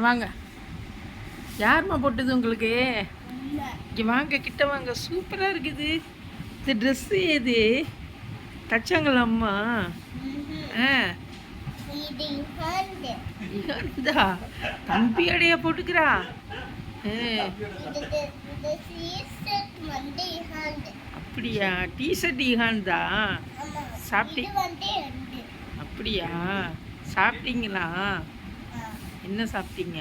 வாங்க. யாரும்மா போட்டது உங்களுக்கு? இங்கே வாங்க கிட்ட வாங்க. சூப்பராக இருக்குது. இந்த ட்ரெஸ்ஸு எது தச்சாங்களா அம்மா? ஆ. தம்பி அடையா போட்டுக்கிறா. அப்படியா? டிஷர்ட் இஹான்தா? சாப்பிட்டி அப்படியா? சாப்பிட்டீங்களா? என்ன சாப்பிட்டீங்க?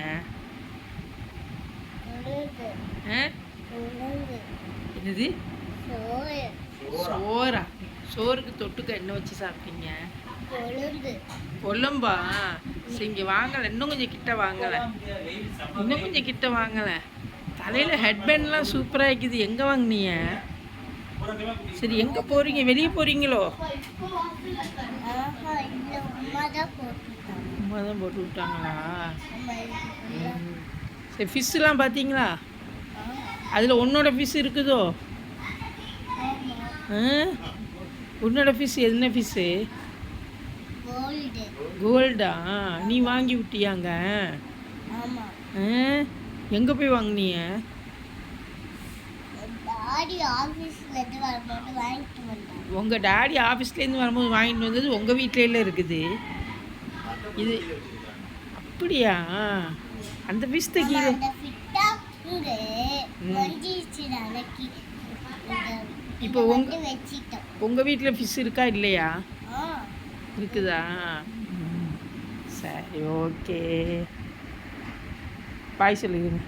ஆ? என்னது? சோறா. சோறுக்கு தொட்டுக்க என்ன வச்சு சாப்பிட்டீங்க? கொழம்பா? சரி இங்கே வாங்கலை. இன்னும் கொஞ்சம் கிட்ட வாங்கலை. இன்னும் கொஞ்சம் கிட்ட வாங்கலை. தலையில் ஹெட்பேண்ட்லாம் சூப்பராக இருக்குது. எங்கே வாங்குனீங்க? சரி எங்கே போகிறீங்க வெளியே போகிறீங்களோ அம்மா தான் போட்டு விட்டாங்களா. சரி ஃபிஷ்ஷெலாம் பார்த்தீங்களா? அதில் உன்னோட ஃபிஷ் இருக்குதோ? உன்னோட ஃபிஷ் என்ன ஃபிஷ்ஷு கோல்டா நீ வாங்கி விட்டியாங்க எங்கே போய் வந்தாங்க உங்கள் டாடி ஆஃபீஸ்லேருந்து வரும்போது வாங்கிட்டு வந்தது உங்கள் வீட்டில இருக்குது. இது அப்படியா? அந்த. வஞ்சிச்சு நாளைக்கு இப்போ உங்க- உங்கள் வீட்டில் ஃபிஷ் இருக்கா இல்லையா? இருக்குதா. சரி ஓகே பாய் சொல்லுங்க